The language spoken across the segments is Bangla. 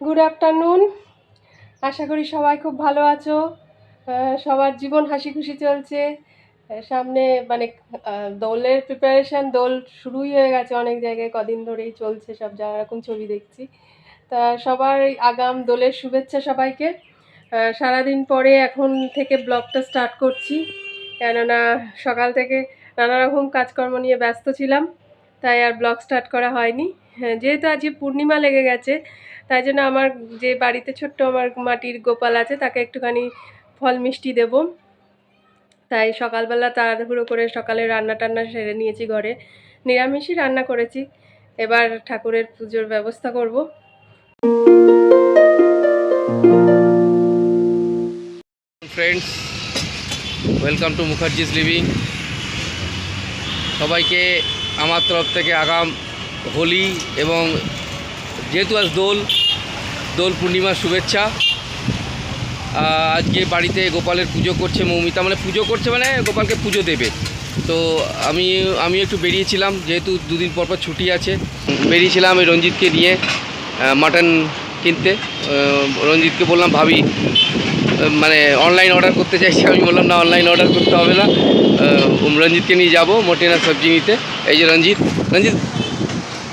গুড আফটারনুন আশা করি সবাই খুব ভালো আছো। সবার জীবন হাসি খুশি চলছে সামনে মানে দোলের প্রিপারেশন দোল শুরুই হয়ে গেছে অনেক জায়গায়। কদিন ধরেই চলছে সব জায়গা এরকম ছবি দেখছি। তা সবার আগাম দোলের শুভেচ্ছা সবাইকে। সারাদিন পরে এখন থেকে ব্লগটা স্টার্ট করছি। কেননা সকাল থেকে নানা রকম কাজকর্ম নিয়ে ব্যস্ত ছিলাম। তাই আর ব্লগ স্টার্ট করা হয়নি। হ্যাঁ যেহেতু আজকে পূর্ণিমা লেগে গেছে তাই জন্য আমার যে বাড়িতে ছোট্ট আমার মাটির গোপাল আছে, তাকে একটুখানি ফল মিষ্টি দেব। তাই সকালবেলা তাড়াহুড়ো করে সকালে রান্না টান্না সেরে নিয়েছি ঘরে। নিরামিষই রান্না করেছি। এবার ঠাকুরের পুজোর ব্যবস্থা করব। Friends welcome to Mukherjee's living সবাইকে আমার তরফ থেকে আগাম হোলি এবং যেহেতু আজ দোল দোল পূর্ণিমার শুভেচ্ছা। আজকে বাড়িতে গোপালের পুজো করছে মৌমিতা। মানে পুজো করছে মানে গোপালকে পুজো দেবে। তো আমি আমি একটু বেরিয়েছিলাম যেহেতু দুদিন পর পর ছুটি আছে। বেরিয়েছিলাম আমি রঞ্জিতকে নিয়ে মাটন কিনতে। রঞ্জিতকে বললাম ভাবি মানে অনলাইন অর্ডার করতে চাইছি। আমি বললাম না অনলাইন অর্ডার করতে হবে না। রঞ্জিতকে নিয়ে যাব মোটেনা সবজি নিতে। এই যে রঞ্জিত রঞ্জিত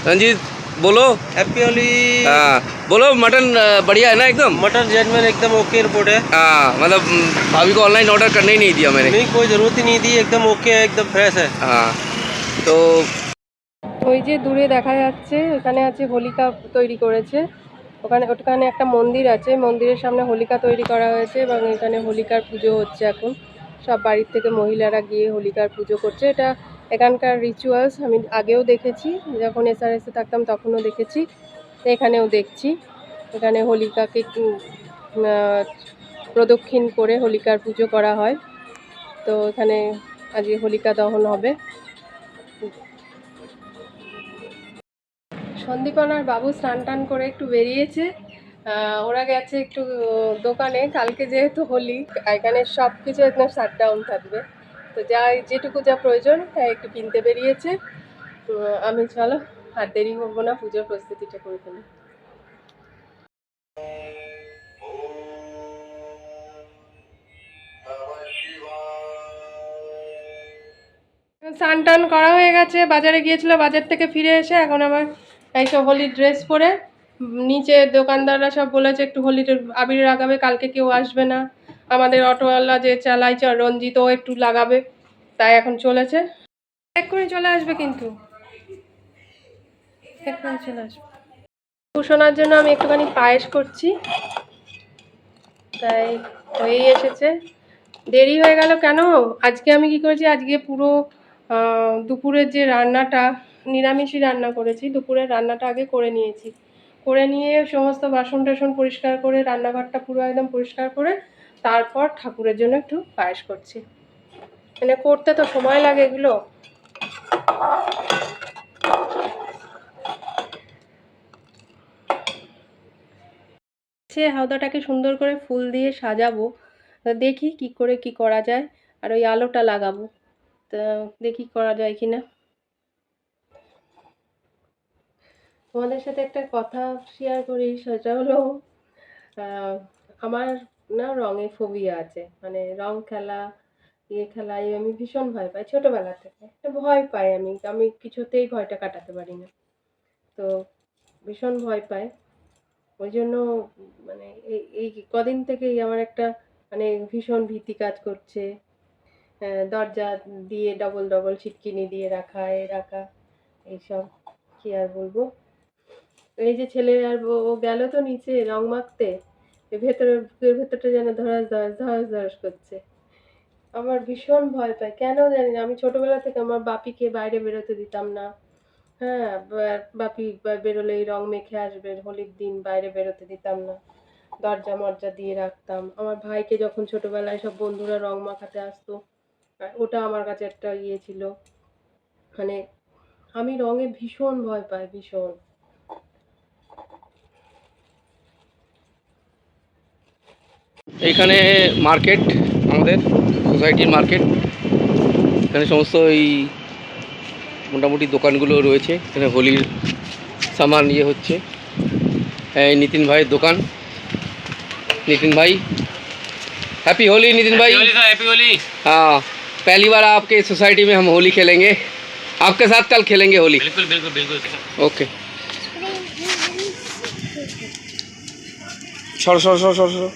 রঞ্জিত বলো। হ্যাপি হলি হ্যাঁ। बोलो मटन अ, बढ़िया है ना एकदम मटन जेनवन एकदम ओके रिपोर्ट है हाँ मतलब म, भाभी को ऑनलाइन ऑर्डर करने ही नहीं दिया मैंने नहीं कोई ज़रूरत ही नहीं थी एकदम ओके है एकदम फ्रेश है हाँ तो ওই যে দূরে দেখা যাচ্ছে ওখানে আছে হোলিকা তৈরি করেছে ওখানে ওখানে একটা মন্দির আছে মন্দিরের সামনে হোলিকা তৈরি করা হয়েছে এবং এখানে হোলিকার পুজো হচ্ছে এখন সব বাড়ির থেকে মহিলারা গিয়ে হোলিকার পুজো করছে এটা এখানকার রিচুয়ালস আমি আগেও দেখেছি যখন এসআরএসে থাকতাম তখনও দেখেছি তো এখানেও দেখছি। এখানে হোলিকাকে প্রদক্ষিণ করে হোলিকার পুজো করা হয়। তো এখানে আজকে হোলিকা দহন হবে। সন্দীপন আর বাবু স্নান টান করে একটু বেরিয়েছে। ওরা গেছে একটু দোকানে। কালকে যেহেতু হোলি, এখানে সব কিছু একদম শাট ডাউন থাকবে। তো যা যেটুকু যা প্রয়োজন তাই একটু কিনতে বেরিয়েছে। আমি, চলো। আর দেরি করব না, পুজোর প্রস্তুতিটা করে স্নান টান করা হয়ে গেছে, বাজারে গিয়েছিল, বাজার থেকে ফিরে এসে এখন আবার এইসব হোলির ড্রেস পরে, নিচে দোকানদাররা সব বলেছে একটু হোলির আবির লাগাবে, কালকে কেউ আসবে না। আমাদের অটোওয়ালা যে চালাইছে, রঞ্জিত একটু লাগাবে, তাই এখন চলেছে। এক্ষুনি চলে আসবে কিন্তু। এক্ষুনি চলে আসবে। কুশোনার জন্য আমি একটুখানি পায়েস করছি। তাই হয়েই এসেছে। দেরি হয়ে গেল কেন? আজকে আমি কি করেছি? আজকে পুরো দুপুরের যে রান্নাটা, নিরামিষই রান্না করেছি। দুপুরের রান্নাটা আগে করে নিয়েছি। করে নিয়ে সমস্ত বাসন টাসন পরিষ্কার করে, রান্নাঘরটা পুরো একদম পরিষ্কার করে, তারপর ঠাকুরের জন্য একটু পায়েস করছি। মানে করতে তো সময় লাগে এগুলো। সে হাওদাটাকে সুন্দর করে ফুল দিয়ে সাজাবো। দেখি কি করে কি করা যায়। আর ওই আলোটা লাগাবো। তা দেখি করা যায় কি না। তোমাদের সাথে একটা কথা শেয়ার করি, সেটা হলো আমার না রঙে ফোবিয়া আছে। মানে রং খেলা ইয়ে খেলা, এই আমি ভীষণ ভয় পাই ছোটোবেলা থেকে। একটা ভয় পাই আমি। আমি কিছুতেই ভয়টা কাটাতে পারি না। তো ভীষণ ভয় পাই। ওই জন্য মানে এই এই কদিন থেকেই আমার একটা মানে ভীষণ ভীতি কাজ করছে। দরজা দিয়ে ডবল ডবল ছিটকিনি দিয়ে রাখা, এ রাখা, এইসব কি আর বলব? এই যে ছেলে আর ও গেল তো নিচে রং মাখতে ভেতরে ভেতরটা যেন ধরাস ধরাস ধরাস ধরাস করছে। আমার ভীষণ ভয় পাই কেন জানি না, আমি ছোটবেলা থেকে আমার বাপিকে বাইরে বেরোতে দিতাম না। হ্যাঁ বাপি বেরোলেই রং মেখে আসবে, হোলির দিন বাইরে বেরোতে দিতাম না। দরজা মরজা দিয়ে রাখতাম। আমার ভাইকে যখন ছোটবেলায় সব বন্ধুরা রং মাখাতে আসতো ওটা আমার কাছে একটা ইয়ে ছিল। মানে আমি রঙে ভীষণ ভয় পাই, ভীষণ। এখানে মার্কেট আমাদের, সোসাইটির মার্কেট। এখানে সমস্ত এই মোটামুটি দোকানগুলো রয়েছে এখানে হোলির সামান ইয়ে হচ্ছে এই नितिन भाई दुकान नितिन भाई हैप्पी होली नितिन भाई होली सर हैप्पी होली हाँ पहली बार आपके सोसाइटी में हम होली खेलेंगे आपके साथ कल खेलेंगे होली बिल्कुल बिल्कुल बिल्कुल ओके সরো সরো সরো সরো সরো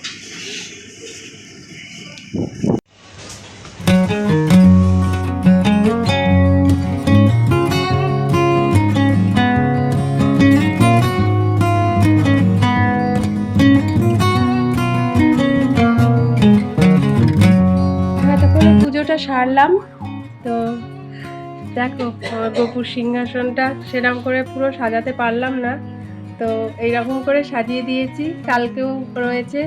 পুজোটা সারলাম তো দেখো আমার গোপুর সিংহাসনটা সেরকম করে পুরো সাজাতে পারলাম না। তো এইরকম করে সাজিয়ে দিয়েছি। কালকেও রয়েছে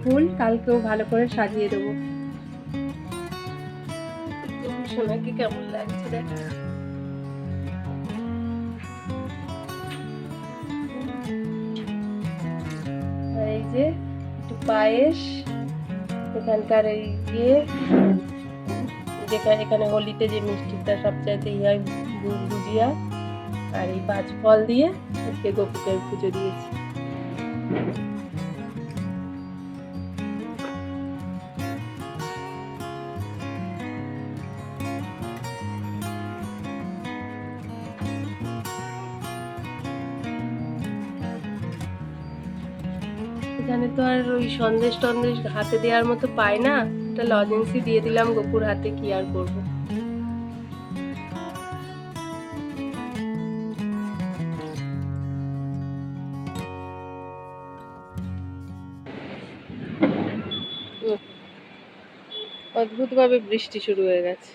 ফুল, কালকেও ভালো করে সাজিয়ে দেবো। কেমন লাগছে দেখ। এই যে একটু পায়েস, এখানকার এই ইয়ে। যেখানে এখানে হোলিতে যে মিষ্টিটা সবচাইতে ইয়ে হয় গু- গুজিয়া, আর এই পাঁচ ফল দিয়ে আজকে গোপুকে পুজো দিয়েছি। এখানে তো আর ওই সন্দেশ টন্দেশ হাতে দেওয়ার মতো পায় না। একটা লজেন্সি দিয়ে দিলাম গোপুর হাতে কি আর করব? অদ্ভুতভাবে বৃষ্টি শুরু হয়ে গেছে।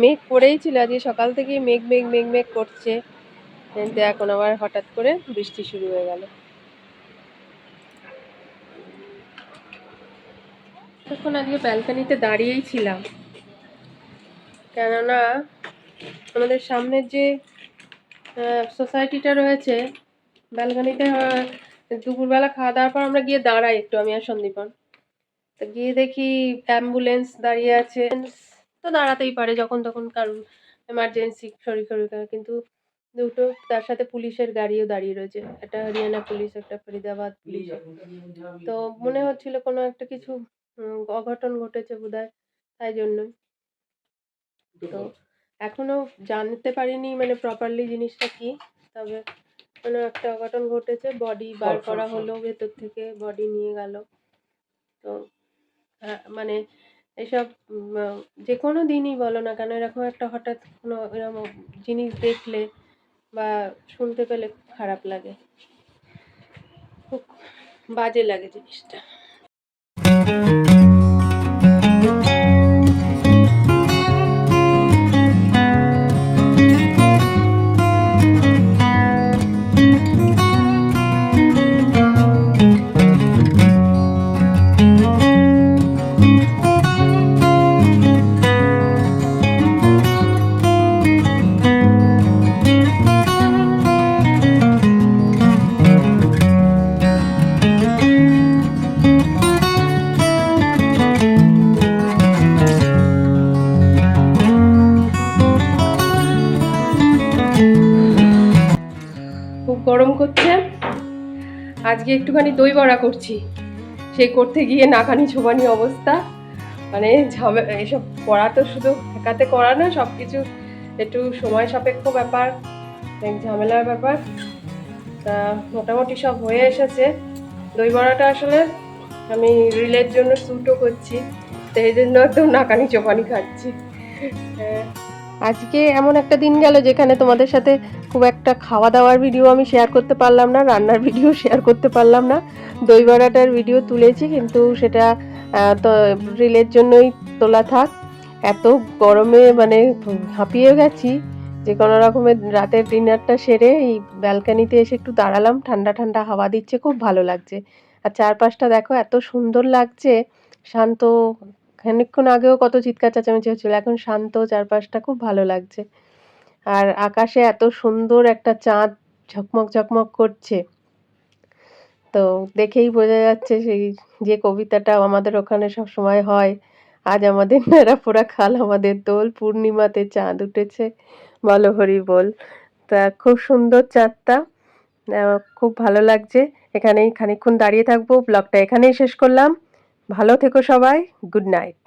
মেঘ পড়েই ছিল আজকে সকাল থেকেই মেঘ মেঘ মেঘ মেঘ করছে। কিন্তু এখন আবার হঠাৎ করে বৃষ্টি শুরু হয়ে গেল। তখন আজকে ব্যালকানিতে দাঁড়িয়েই ছিলাম। কেননা আমাদের সামনের যে সোসাইটিটা রয়েছে, ব্যালকানিতে দুপুরবেলা খাওয়া দাওয়ার পর আমরা গিয়ে দাঁড়াই একটু, আমি আর সন্দীপন। তো গিয়ে দেখি অ্যাম্বুলেন্স দাঁড়িয়ে আছে। তো দাঁড়াতেই পারে যখন তখন কারণ এমার্জেন্সি শরীর শরীর কিন্তু দুটো, তার সাথে পুলিশের গাড়িও দাঁড়িয়ে রয়েছে। একটা হরিয়ানা পুলিশ, একটা ফরিদাবাদ পুলিশ। তো মনে হচ্ছিল কোনো একটা কিছু অঘটন ঘটেছে বোধহয় তাই জন্যই। তো এখনও জানতে পারিনি মানে প্রপারলি জিনিসটা কি তবে কোনো একটা অঘটন ঘটেছে বডি বার করা হলো ভেতর থেকে বডি নিয়ে গেল। তো হ্যাঁ, মানে এসব যে কোনো দিনই বলো না কেন এরকম একটা হঠাৎ কোনো এরকম জিনিস দেখলে বা শুনতে পেলে খুব খারাপ লাগে। খুব বাজে লাগে জিনিসটা। আজকে একটুখানি দই বড়া করছি। সেই করতে গিয়ে নাকানি ছোবানি অবস্থা। মানে এসব করা তো শুধু একাতে করা না সব কিছু একটু সময় সাপেক্ষ ব্যাপার ঝামেলার ব্যাপার। তা মোটামুটি সব হয়ে এসেছে। দই বড়াটা আসলে আমি রিলের জন্য শ্যুটও করছি, তো এই জন্য একদম নাকানি চোপানি খাচ্ছি। হ্যাঁ। আজকে এমন একটা দিন গেল যেখানে তোমাদের সাথে খুব একটা খাওয়া দাওয়ার ভিডিও আমি শেয়ার করতে পারলাম না, রান্নার ভিডিও শেয়ার করতে পারলাম না। দই বড়াটার ভিডিও তুলেছি কিন্তু সেটা তো রিলের জন্যই তোলা থাক। এত গরমে মানে হাঁপিয়ে গেছি যে কোনো রকমের রাতের ডিনারটা সেরে এই ব্যালকানিতে এসে একটু দাঁড়ালাম। ঠান্ডা ঠান্ডা হাওয়া দিচ্ছে, খুব ভালো লাগছে। আর চারপাশটা দেখো, এত সুন্দর লাগছে। শান্ত খানিকক্ষণ আগেও কত চিৎকার চেঁচামেচি হচ্ছিল, এখন শান্ত চারপাশটা খুব ভালো লাগছে। আর আকাশে এত সুন্দর একটা চাঁদ ঝকমক ঝকমক করছে। তো দেখেই বোঝা যাচ্ছে সেই যে কবিতাটা আমাদের ওখানে সব সময় হয়, আজ আমাদের নেড়াপোড়া খাল, আমাদের দোল পূর্ণিমাতে চাঁদ উঠেছে, বলো হরি বল। তা খুব সুন্দর চাঁদটা খুব ভালো লাগছে। এখানেই খানিকক্ষণ দাঁড়িয়ে থাকব, ব্লগটা এখানেই শেষ করলাম। ভালো থেকো সবাই গুড নাইট।